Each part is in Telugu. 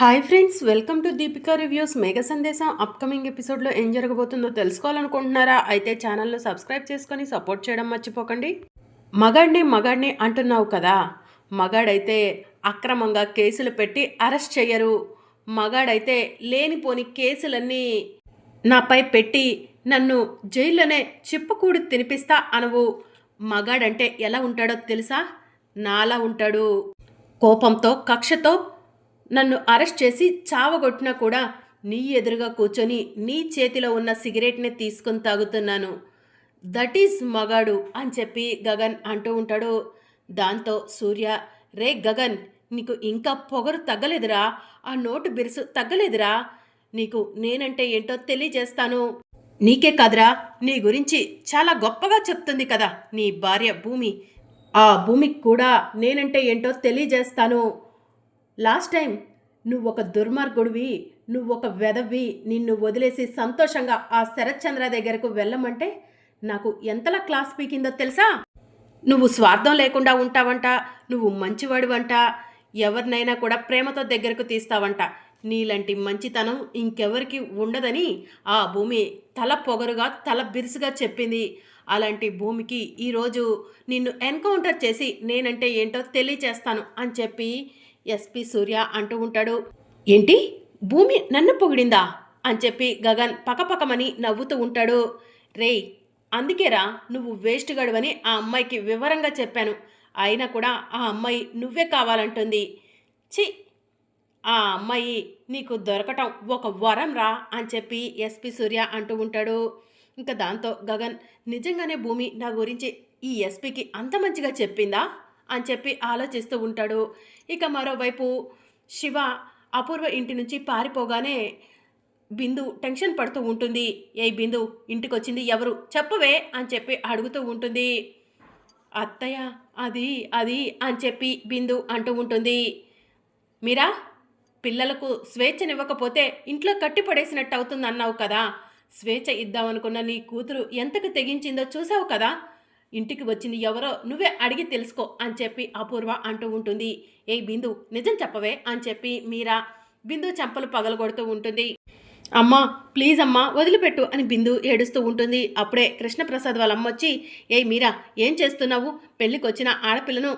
Hi friends welcome to Deepika reviews Megha Sandesam upcoming ఎపిసోడ్లో ఏం జరగబోతుందో తెలుసుకోవాలనుకుంటున్నారా? అయితే ఛానల్ను సబ్స్క్రైబ్ చేసుకొని సపోర్ట్ చేయడం మర్చిపోకండి. మగాడిని మగాడిని అంటున్నావు కదా? మగాడైతే అక్రమంగా కేసులు పెట్టి అరెస్ట్ చేయరు మగాడైతే లేనిపోని కేసులన్నీ నాపై పెట్టి నన్ను జైల్లోనే చిప్పకూడి తినిపిస్తా అనవు. మగాడంటే ఎలా ఉంటాడో తెలుసా? నాలా ఉంటాడు. కోపంతో కక్షతో నన్ను అరెస్ట్ చేసి చావగొట్టినా కూడా నీ ఎదురుగా కూర్చొని నీ చేతిలో ఉన్న సిగరెట్ని తీసుకొని తాగుతున్నాను. దట్ ఈజ్ మగాడు అని చెప్పి గగన్ అంటూ ఉంటాడు. దాంతో సూర్య రే గగన్ నీకు ఇంకా పొగరు తగ్గలేదురా. ఆ నోటు బిరుసు తగ్గలేదురా. నీకు నేనంటే ఏంటో తెలియజేస్తాను. నీకే కాదురా నీ గురించి చాలా గొప్పగా చెప్తుంది కదా నీ భార్య భూమి. ఆ భూమికి కూడా నేనంటే ఏంటో తెలియజేస్తాను. లాస్ట్ టైం నువ్వు ఒక దుర్మార్గుడివి నువ్వు ఒక వెదవి నిన్ను వదిలేసి సంతోషంగా ఆ శరత్చంద్ర దగ్గరకు వెళ్ళమంటే నాకు ఎంతలా క్లాస్ పీకిందో తెలుసా? నువ్వు స్వార్థం లేకుండా ఉంటావంట నువ్వు మంచివాడివంట ఎవరినైనా కూడా ప్రేమతో దగ్గరకు తీస్తావంట. నీలాంటి మంచితనం ఇంకెవరికి ఉండదని ఆ భూమి తల పొగరుగా తల బిరుసుగా చెప్పింది. అలాంటి భూమికి ఈరోజు నిన్ను ఎన్కౌంటర్ చేసి నేనంటే ఏంటో తెలియచేస్తాను అని చెప్పి ఎస్పి సూర్య అంటూ ఉంటాడు. ఏంటి? భూమి నన్ను పొగిడిందా? అని చెప్పి గగన్ పకపకమని నవ్వుతూ ఉంటాడు. రేయ్ అందుకేరా నువ్వు వేస్ట్ గడువని ఆ అమ్మాయికి వివరంగా చెప్పాను. అయినా కూడా ఆ అమ్మాయి నువ్వే కావాలంటుంది. చి ఆ అమ్మాయి నీకు దొరకటం ఒక వరం రా అని చెప్పి ఎస్పి సూర్య అంటూ ఉంటాడు. ఇంకా దాంతో గగన్ నిజంగానే భూమి నా గురించి ఈ ఎస్పీకి అంత మంచిగా చెప్పిందా? అని చెప్పి ఆలోచిస్తూ ఉంటాడు. ఇక మరోవైపు శివ అపూర్వ ఇంటి నుంచి పారిపోగానే బిందు టెన్షన్ పడుతూ ఉంటుంది. ఏ బిందు ఇంటికి వచ్చింది ఎవరు? చెప్పవే అని చెప్పి అడుగుతూ ఉంటుంది. అత్తయ్య అది అది అని చెప్పి బిందు అంటూ ఉంటుంది. మీరా? పిల్లలకు స్వేచ్ఛనివ్వకపోతే ఇంట్లో కట్టిపడేసినట్టు అవుతుంది అన్నావు కదా. స్వేచ్ఛ ఇద్దామనుకున్న నీ కూతురు ఎంతకు తెగించిందో చూసావు కదా? ఇంటికి వచ్చింది ఎవరో నువ్వే అడిగి తెలుసుకో అని చెప్పి అపూర్వ అంటూ ఉంటుంది. ఏ బిందు నిజం చెప్పవే అని చెప్పి మీరా బిందు చెంపలు పగలగొడుతూ ఉంటుంది. అమ్మా ప్లీజ్ అమ్మా వదిలిపెట్టు అని బిందు ఏడుస్తూ ఉంటుంది. అప్పుడే కృష్ణప్రసాద్ వాళ్ళ అమ్మ వచ్చి ఏ మీరా ఏం చేస్తున్నావు? పెళ్ళికి వచ్చిన ఆడపిల్లను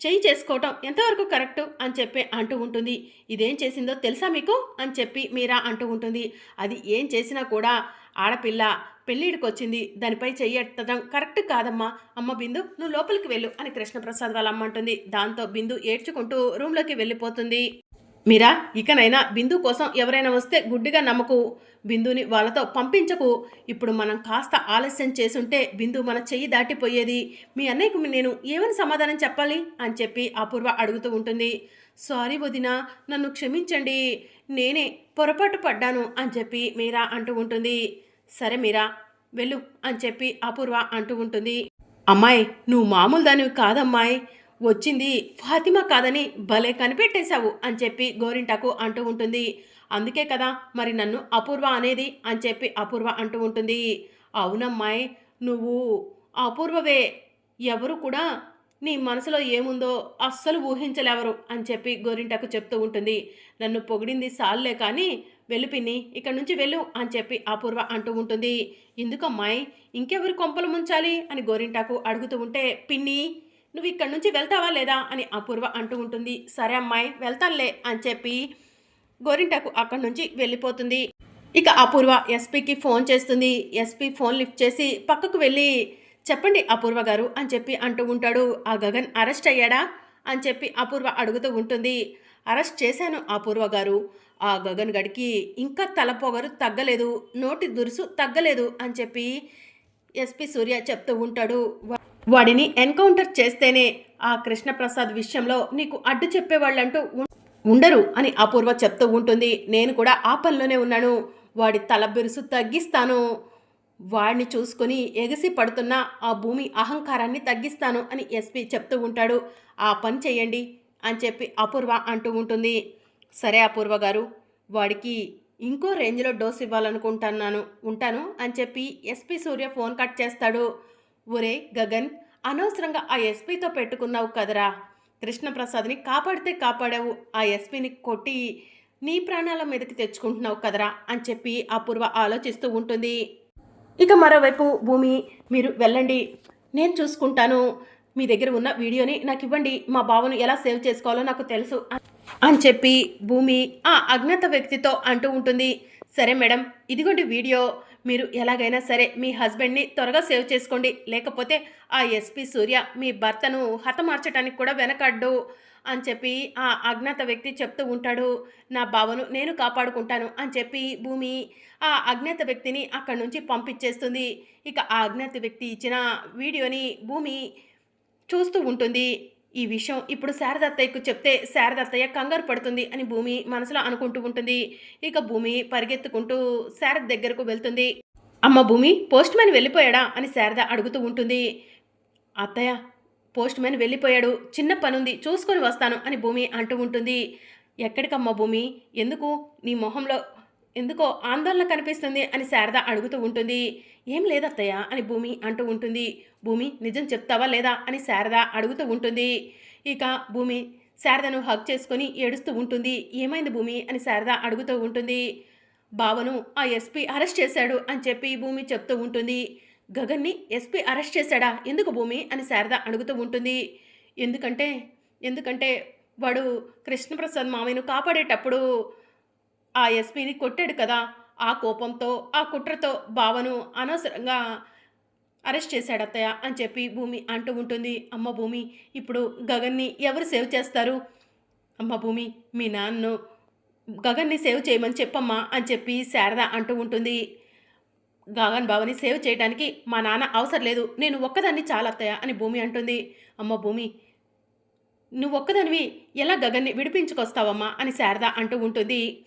చెయ్యి చేసుకోవటం ఎంతవరకు కరెక్టు? అని చెప్పి అంటూ ఉంటుంది. ఇదేం చేసిందో తెలుసా మీకు? అని చెప్పి మీరా అంటూ ఉంటుంది. అది ఏం చేసినా కూడా ఆడపిల్ల పెళ్ళిడికి వచ్చింది దానిపై చెయ్యెత్తడం కరెక్ట్ కాదమ్మా. అమ్మ బిందు నువ్వు లోపలికి వెళ్ళు అని కృష్ణప్రసాద్ వాళ్ళ అమ్మ అంటుంది దాంతో బిందు ఏడ్చుకుంటూ రూమ్లోకి వెళ్ళిపోతుంది. మీరా ఇకనైనా బిందు కోసం ఎవరైనా వస్తే గుడ్డిగా నమ్మకు. బిందుని వాళ్ళతో పంపించకు. ఇప్పుడు మనం కాస్త ఆలస్యం చేసుంటే బిందు మన చెయ్యి దాటిపోయేది. మీ అన్నయ్యకు నేను ఏమని సమాధానం చెప్పాలి? అని చెప్పి అపూర్వ అడుగుతూ ఉంటుంది. సారీ వదిన నన్ను క్షమించండి. నేనే పొరపాటు పడ్డాను అని చెప్పి మీరా అంటూ ఉంటుంది. సరే మీరా వెళ్ళు అని చెప్పి అపూర్వ అంటూ ఉంటుంది. అమ్మాయి నువ్వు మామూలు దానివి కాదమ్మాయి. వచ్చింది ఫాతిమా కాదని భలే కనిపెట్టేశావు అని చెప్పి గోరింటాకు అంటూ ఉంటుంది. అందుకే కదా మరి నన్ను అపూర్వ అనేది అని చెప్పి అపూర్వ అంటూ ఉంటుంది. అవునమ్మాయి నువ్వు అపూర్వవే. ఎవరు కూడా నీ మనసులో ఏముందో అస్సలు ఊహించలేవరు అని చెప్పి గోరింటాకు చెప్తూ ఉంటుంది. నన్ను పొగిడింది సాల్లే కానీ వెళ్ళు పిన్ని ఇక్కడ నుంచి వెళ్ళు అని చెప్పి అపూర్వ అంటూ ఉంటుంది. ఎందుకమ్మాయి ఇంకెవరు కొంపలు ముంచాలి అని గోరింటాకు అడుగుతూ ఉంటే పిన్ని నువ్వు ఇక్కడి నుంచి వెళ్తావా లేదా అని అపూర్వ అంటూ ఉంటుంది. సరే అమ్మాయి వెళ్తానులే అని చెప్పి గోరింటాకు అక్కడి నుంచి వెళ్ళిపోతుంది. ఇక అపూర్వ ఎస్పీకి ఫోన్ చేస్తుంది. ఎస్పీ ఫోన్ లిఫ్ట్ చేసి పక్కకు వెళ్ళి చెప్పండి అపూర్వ గారు అని చెప్పి అంటూ ఉంటాడు. ఆ గగన్ అరెస్ట్ అయ్యాడా అని చెప్పి అపూర్వ అడుగుతూ ఉంటుంది. అరెస్ట్ చేశాను అపూర్వ గారు. ఆ గగన్ గడికి ఇంకా తలపొగరు తగ్గలేదు నోటి దురుసు తగ్గలేదు అని చెప్పి ఎస్పీ సూర్య చెప్తూ ఉంటాడు. వా- వాడిని ఎన్కౌంటర్ చేస్తేనే ఆ కృష్ణప్రసాద్ విషయంలో నీకు అడ్డు చెప్పేవాళ్ళంటూ ఉండరు అని అపూర్వ చెప్తూ ఉంటుంది. నేను కూడా ఆ పనిలోనే ఉన్నాను. వాడి తల బిరుసు తగ్గిస్తాను. వాడిని చూసుకొని ఎగసి పడుతున్న ఆ భూమి అహంకారాన్ని తగ్గిస్తాను అని ఎస్పీ చెప్తూ ఉంటాడు. ఆ పని చేయండి అని చెప్పి అపూర్వ అంటూ ఉంటుంది. సరే అపూర్వ గారు వాడికి ఇంకో రేంజ్లో డోస్ ఇవ్వాలనుకుంటున్నాను ఉంటాను అని చెప్పి ఎస్పీ సూర్య ఫోన్ కట్ చేస్తాడు. ఒరే గగన్ అనవసరంగా ఆ ఎస్పీతో పెట్టుకున్నావు కదరా. కృష్ణప్రసాద్ని కాపాడితే కాపాడావు ఆ ఎస్పీని కొట్టి నీ ప్రాణాల మీదకి తెచ్చుకుంటున్నావు కదరా అని చెప్పి అపూర్వ ఆలోచిస్తూ ఉంటుంది. ఇక మరోవైపు భూమి మీరు వెళ్ళండి. నేను చూసుకుంటాను. మీ దగ్గర ఉన్న వీడియోని నాకు ఇవ్వండి. మా బావను ఎలా సేవ్ చేసుకోవాలో నాకు తెలుసు అని చెప్పి భూమి ఆ అజ్ఞాత వ్యక్తితో అంటూ ఉంటుంది. సరే మేడం ఇదిగోండి వీడియో. మీరు ఎలాగైనా సరే మీ హస్బెండ్ని త్వరగా సేవ్ చేసుకోండి. లేకపోతే ఆ ఎస్పీ సూర్య మీ భర్తను హతమార్చడానికి కూడా వెనకడ్డు. అని చెప్పి ఆ అజ్ఞాత వ్యక్తి చెప్తూ ఉంటాడు నా బావను నేను కాపాడుకుంటాను అని చెప్పి భూమి ఆ అజ్ఞాత వ్యక్తిని అక్కడి నుంచి పంపించేస్తుంది. ఇక ఆ అజ్ఞాత వ్యక్తి ఇచ్చిన వీడియోని భూమి చూస్తూ ఉంటుంది. ఈ విషయం ఇప్పుడు శారదత్తయ్యకు చెప్తే శారదత్తయ్య కంగారు పడుతుంది అని భూమి మనసులో అనుకుంటూ ఉంటుంది. ఇక భూమి పరిగెత్తుకుంటూ శారద దగ్గరకు వెళ్తుంది. అమ్మ భూమి పోస్ట్ మ్యాన్ వెళ్ళిపోయాడా? అని శారద అడుగుతూ ఉంటుంది. అత్తయ్య పోస్ట్ మ్యాన్ వెళ్ళిపోయాడు. చిన్న పనుంది చూసుకొని వస్తాను అని భూమి అంటూ ఉంటుంది. ఎక్కడికమ్మా భూమి? ఎందుకు? నీ మొహంలో ఎందుకో ఆందోళన కనిపిస్తుంది అని శారద అడుగుతూ ఉంటుంది. ఏం లేదత్తయ్య అని భూమి అంటూ ఉంటుంది. భూమి నిజం చెప్తావా లేదా అని శారద అడుగుతూ ఉంటుంది. ఇక భూమి శారదను హక్ చేసుకొని ఏడుస్తూ ఉంటుంది. ఏమైంది భూమి అని శారద అడుగుతూ ఉంటుంది. బావను ఆ ఎస్పీ అరెస్ట్ చేశాడు అని చెప్పి భూమి చెప్తూ ఉంటుంది. గగన్ని ఎస్పీ అరెస్ట్ చేశాడా? ఎందుకు భూమి? అని శారద అడుగుతూ ఉంటుంది. ఎందుకంటే ఎందుకంటే వాడు కృష్ణప్రసాద్ మామయ్యను కాపాడేటప్పుడు ఆ ఎస్పీని కొట్టాడు కదా. ఆ కోపంతో ఆ కుట్రతో బావను అనవసరంగా అరెస్ట్ చేశాడు అత్తయ్య అని చెప్పి భూమి అంటూ ఉంటుంది. అమ్మ భూమి ఇప్పుడు గగన్ని ఎవరు సేవ్ చేస్తారు? అమ్మ భూమి మీ నాన్ను గగన్ని సేవ్ చేయమని చెప్పమ్మా అని చెప్పి శారద అంటూ ఉంటుంది. గగన్ బావని సేవ్ చేయడానికి మా నాన్న అవసరం లేదు. నేను ఒక్కదాన్ని చాలా అత్తయ్య అని భూమి అంటుంది. అమ్మ భూమి నువ్వు ఒక్కదానివి ఎలా గగన్ని విడిపించుకొస్తావమ్మా అని శారద అంటూ ఉంటుంది.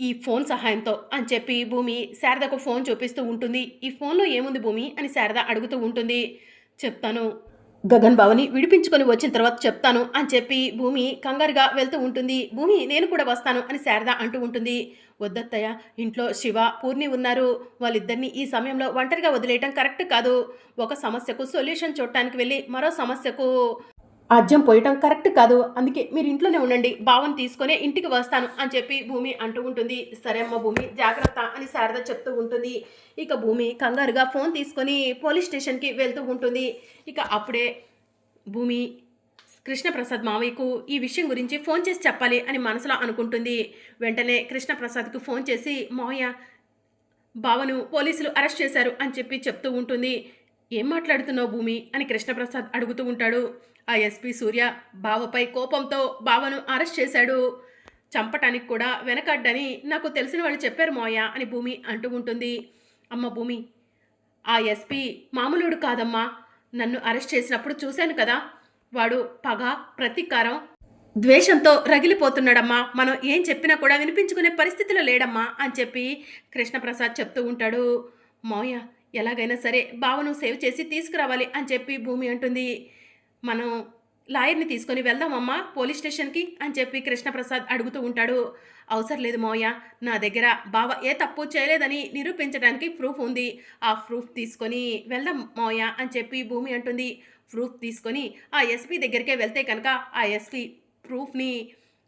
ఈ ఫోన్ సహాయంతో అని చెప్పి భూమి శారదకు ఫోన్ చూపిస్తూ ఉంటుంది. ఈ ఫోన్లో ఏముంది భూమి అని శారద అడుగుతూ ఉంటుంది. చెప్తాను. గగన్ బావని విడిపించుకొని వచ్చిన తర్వాత చెప్తాను అని చెప్పి భూమి కంగారుగా వెళ్తూ ఉంటుంది. భూమి నేను కూడా వస్తాను అని శారద అంటూ ఉంటుంది. వద్దత్తయ్య ఇంట్లో శివ పూర్ణి ఉన్నారు. వాళ్ళిద్దరిని ఈ సమయంలో ఒంటరిగా వదిలేయటం కరెక్ట్ కాదు. ఒక సమస్యకు సొల్యూషన్ చూడటానికి వెళ్ళి మరో సమస్యకు అజ్యం పోయటం కరెక్ట్ కాదు. అందుకే మీరు ఇంట్లోనే ఉండండి. భావం తీసుకొని ఇంటికి వస్తాను అని చెప్పి భూమి అంటూ ఉంటుంది. సరే అమ్మ భూమి జాగ్రత్త అని శారద చెప్తూ ఉంటుంది. ఇక భూమి కంగారుగా ఫోన్ తీసుకొని పోలీస్ స్టేషన్కి వెళ్తూ ఉంటుంది. ఇక అప్పుడే భూమి కృష్ణప్రసాద్ మావయ్యకు ఈ విషయం గురించి ఫోన్ చేసి చెప్పాలి అని మనసులో అనుకుంటుంది. వెంటనే కృష్ణప్రసాద్కు ఫోన్ చేసి మావయ్య బావను పోలీసులు అరెస్ట్ చేశారు అని చెప్పి చెప్తూ ఉంటుంది. ఏం మాట్లాడుతున్నావు భూమి? అని కృష్ణప్రసాద్ అడుగుతూ ఉంటాడు. ఆ ఎస్పీ సూర్య బావపై కోపంతో బావను అరెస్ట్ చేశాడు. చంపటానికి కూడా వెనకడ్డని నాకు తెలిసిన వాళ్ళు చెప్పారు మోయ అని భూమి అంటూ ఉంటుంది. అమ్మ భూమి ఆ ఎస్పీ మామూలుడు కాదమ్మా. నన్ను అరెస్ట్ చేసినప్పుడు చూశాను కదా. వాడు పగ ప్రతీకారం ద్వేషంతో రగిలిపోతున్నాడమ్మా. మనం ఏం చెప్పినా కూడా వినిపించుకునే పరిస్థితిలో లేడమ్మా అని చెప్పి కృష్ణప్రసాద్ చెప్తూ ఉంటాడు. మోయ ఎలాగైనా సరే బావను సేవ్ చేసి తీసుకురావాలి అని చెప్పి భూమి అంటుంది. మనం లాయర్ని తీసుకొని వెళ్దామమ్మా పోలీస్ స్టేషన్కి అని చెప్పి కృష్ణప్రసాద్ అడుగుతూ ఉంటాడు. అవసరం లేదు మోయ నా దగ్గర బావ ఏ తప్పు చేయలేదని నిరూపించడానికి ప్రూఫ్ ఉంది. ఆ ప్రూఫ్ తీసుకొని వెళ్దాం మోయ అని చెప్పి భూమి అంటుంది. ప్రూఫ్ తీసుకొని ఆ ఎస్పీ దగ్గరికే వెళ్తే కనుక ఆ ఎస్పీ ప్రూఫ్ని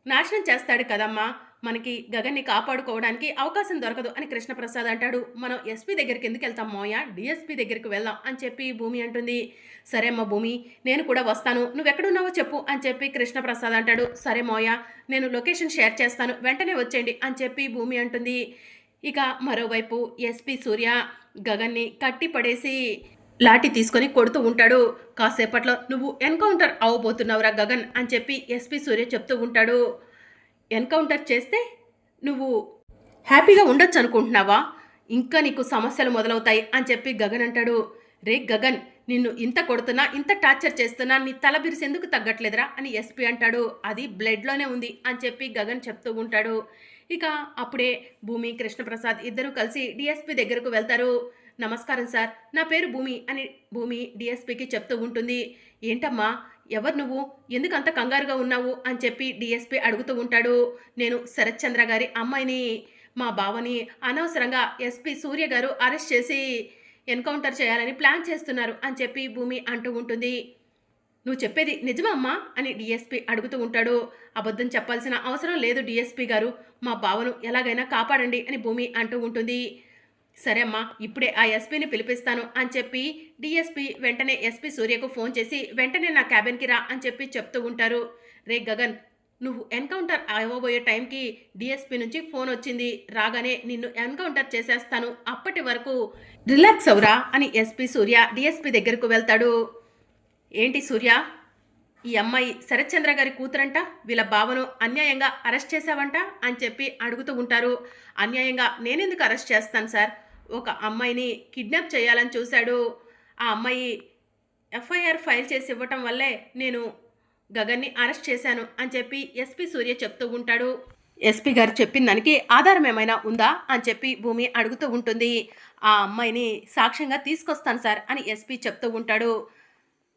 నాశనం చేస్తాడు కదమ్మా. మనకి గగన్ని కాపాడుకోవడానికి అవకాశం దొరకదు అని కృష్ణప్రసాద్ అంటాడు. మనం ఎస్పీ దగ్గరికి ఎందుకు వెళ్తాం మోయ? డిఎస్పీ దగ్గరికి వెళ్దాం అని చెప్పి భూమి అంటుంది. సరే అమ్మ భూమి నేను కూడా వస్తాను. నువ్వు ఎక్కడున్నావో చెప్పు అని చెప్పి కృష్ణప్రసాద్ అంటాడు. సరే మోయ నేను లొకేషన్ షేర్ చేస్తాను. వెంటనే వచ్చేయండి అని చెప్పి భూమి అంటుంది. ఇక మరోవైపు ఎస్పీ సూర్య గగన్ని కట్టి పడేసి లాఠీ తీసుకొని కొడుతూ ఉంటాడు. కాసేపట్లో నువ్వు ఎన్కౌంటర్ అవ్వబోతున్నావురా గగన్ అని చెప్పి ఎస్పీ సూర్య చెప్తూ ఉంటాడు. ఎన్కౌంటర్ చేస్తే నువ్వు హ్యాపీగా ఉండొచ్చు అనుకుంటున్నావా? ఇంకా నీకు సమస్యలు మొదలవుతాయి అని చెప్పి గగన్ అంటాడు. రే గగన్ నిన్ను ఇంత కొడుతున్నా ఇంత టార్చర్ చేస్తున్నా నీ తల బిరుసు ఎందుకు తగ్గట్లేదురా అని ఎస్పీ అంటాడు. అది బ్లడ్లోనే ఉంది అని చెప్పి గగన్ చెప్తూ ఉంటాడు. ఇక అప్పుడే భూమి కృష్ణప్రసాద్ ఇద్దరూ కలిసి డిఎస్పీ దగ్గరకు వెళ్తారు. నమస్కారం సార్ నా పేరు భూమి అని భూమి డిఎస్పీకి చెప్తూ ఉంటుంది. ఏంటమ్మా ఎవరు నువ్వు? ఎందుకు అంత కంగారుగా ఉన్నావు? అని చెప్పి డిఎస్పీ అడుగుతూ ఉంటాడు. నేను శరత్ చంద్ర గారి అమ్మాయిని మా బావని అనవసరంగా ఎస్పీ సూర్య గారు అరెస్ట్ చేసి ఎన్కౌంటర్ చేయాలని ప్లాన్ చేస్తున్నారు అని చెప్పి భూమి అంటూ ఉంటుంది. నువ్వు చెప్పేది నిజమా అమ్మా? అని డిఎస్పీ అడుగుతూ ఉంటాడు. అబద్ధం చెప్పాల్సిన అవసరం లేదు డిఎస్పీ గారు. మా బావను ఎలాగైనా కాపాడండి అని భూమి అంటూ ఉంటుంది. సరే అమ్మా ఇప్పుడే ఆ ఎస్పీని పిలిపిస్తాను అని చెప్పి డిఎస్పి వెంటనే ఎస్పీ సూర్యకు ఫోన్ చేసి వెంటనే నా క్యాబిన్కి రా అని చెప్పి చెప్తూ ఉంటారు. రే గగన్ నువ్వు ఎన్కౌంటర్ అవ్వబోయే టైంకి డిఎస్పీ నుంచి ఫోన్ వచ్చింది. రాగానే నిన్ను ఎన్కౌంటర్ చేసేస్తాను. అప్పటి వరకు రిలాక్స్ అవురా అని ఎస్పీ సూర్య డిఎస్పీ దగ్గరకు వెళ్తాడు. ఏంటి సూర్య? ఈ అమ్మాయి శరత్చంద్ర గారి కూతురంట? వీళ్ళ బావను అన్యాయంగా అరెస్ట్ చేశావంట? అని చెప్పి అడుగుతూ ఉంటారు. అన్యాయంగా నేనెందుకు అరెస్ట్ చేస్తాను సార్? ఒక అమ్మాయిని కిడ్నాప్ చేయాలని చూశాడు. ఆ అమ్మాయి ఎఫ్ఐఆర్ ఫైల్ చేసి ఇవ్వటం వల్లే నేను గగన్ని అరెస్ట్ చేశాను అని చెప్పి ఎస్పీ సూర్య చెప్తూ ఉంటాడు. ఎస్పీ గారు చెప్పిన దానికి ఆధారం ఏమైనా ఉందా అని చెప్పి భూమి అడుగుతూ ఉంటుంది. ఆ అమ్మాయిని సాక్ష్యంగా తీసుకొస్తాను సార్ అని ఎస్పీ చెప్తూ ఉంటాడు.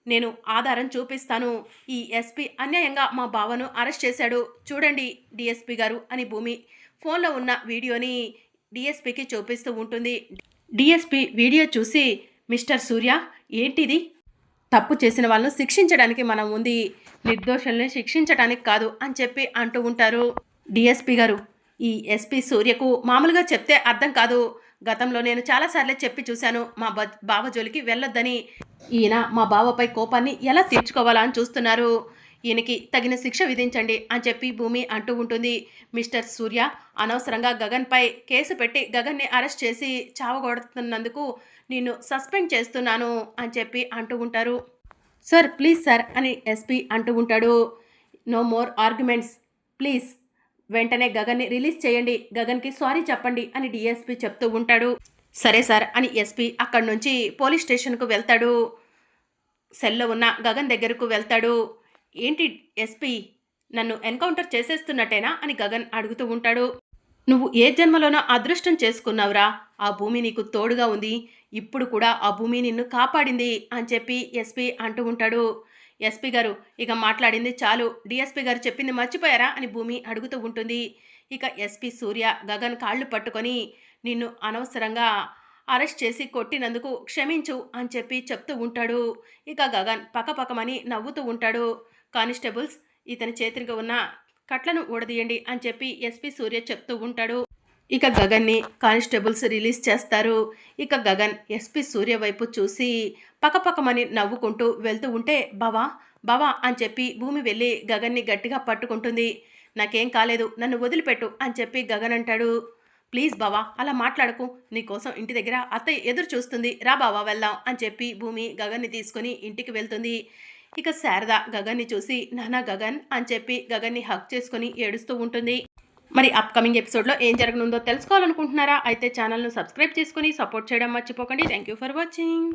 నేను ఆధారం చూపిస్తాను. ఈ ఎస్పీ అన్యాయంగా మా బావను అరెస్ట్ చేశాడు. చూడండి డిఎస్పీ గారు అని భూమి ఫోన్లో ఉన్న వీడియోని డిఎస్పికి చూపిస్తూ ఉంటుంది. డిఎస్పి వీడియో చూసి మిస్టర్ సూర్య ఏంటిది? తప్పు చేసిన వాళ్ళను శిక్షించడానికి మనం ఉంది. నిర్దోషుల్ని శిక్షించడానికి కాదు అని చెప్పి అంటూ ఉంటారు. డిఎస్పి గారు ఈ ఎస్పి సూర్యకు మామూలుగా చెప్తే అర్థం కాదు. గతంలో నేను చాలాసార్లే చెప్పి చూశాను మా బావ జోలికి వెళ్ళొద్దని. ఈయన మా బావపై కోపాన్ని ఎలా తీర్చుకోవాలా అని చూస్తున్నారు. ఈయనకి తగిన శిక్ష విధించండి అని చెప్పి భూమి అంటూ ఉంటుంది. మిస్టర్ సూర్య అనవసరంగా గగన్పై కేసు పెట్టి గగన్ని అరెస్ట్ చేసి చావగొడుతున్నందుకు నిన్ను సస్పెండ్ చేస్తున్నాను అని చెప్పి అంటూ ఉంటారు. సార్ ప్లీజ్ సార్ అని ఎస్పీ అంటూ ఉంటాడు. No more arguments please. వెంటనే గగన్ని రిలీజ్ చేయండి. గగన్కి సారీ చెప్పండి అని డిఎస్పీ చెప్తూ ఉంటాడు. సరే సార్ అని ఎస్పీ అక్కడి నుంచి పోలీస్ స్టేషన్కు వెళ్తాడు. సెల్లో ఉన్న గగన్ దగ్గరకు వెళ్తాడు. ఏంటి ఎస్పీ? నన్ను ఎన్కౌంటర్ చేసేస్తున్నట్టేనా అని గగన్ అడుగుతూ ఉంటాడు. నువ్వు ఏ జన్మలోనో అదృష్టం చేసుకున్నావురా. ఆ భూమి నీకు తోడుగా ఉంది. ఇప్పుడు కూడా ఆ భూమి నిన్ను కాపాడింది అని చెప్పి ఎస్పీ అంటూ ఉంటాడు. ఎస్పీ గారు ఇక మాట్లాడింది చాలు. డిఎస్పీ గారు చెప్పింది మర్చిపోయారా అని భూమి అడుగుతూ ఉంటుంది. ఇక ఎస్పీ సూర్య గగన్ కాళ్ళు పట్టుకొని నిన్ను అనవసరంగా అరెస్ట్ చేసి కొట్టినందుకు క్షమించు అని చెప్పి చెప్తూ ఉంటాడు. ఇక గగన్ పక్కపక్కమని నవ్వుతూ ఉంటాడు. కానిస్టేబుల్స్ ఇతని చేతిగా ఉన్న కట్లను ఊడదీయండి అని చెప్పి ఎస్పీ సూర్య చెప్తూ ఉంటాడు. ఇక గగన్ని కానిస్టేబుల్స్ రిలీజ్ చేస్తారు. ఇక గగన్ ఎస్పీ సూర్య వైపు చూసి పకపకమని నవ్వుకుంటూ వెళ్తూ ఉంటే బావా బావా అని చెప్పి భూమి వెళ్ళి గగన్ని గట్టిగా పట్టుకుంటుంది. నాకేం కాలేదు నన్ను వదిలిపెట్టు అని చెప్పి గగన్ అంటాడు. ప్లీజ్ బావా అలా మాట్లాడకు నీకోసం ఇంటి దగ్గర అత్తయ్య ఎదురు చూస్తుంది. రా బావా వెళ్దాం అని చెప్పి భూమి గగన్ని తీసుకొని ఇంటికి వెళ్తుంది. ఇక శారద గగన్ని చూసి నానా గగన్ అని చెప్పి గగన్ని హక్ చేసుకొని ఏడుస్తూ ఉంటుంది. మరి అప్కమింగ్ ఎపిసోడ్లో ఏం జరగనుందో తెలుసుకోవాలనుకుంటున్నారా? అయితే ఛానల్ను సబ్స్క్రైబ్ చేసుకుని సపోర్ట్ చేయడం మర్చిపోకండి. Thank you for watching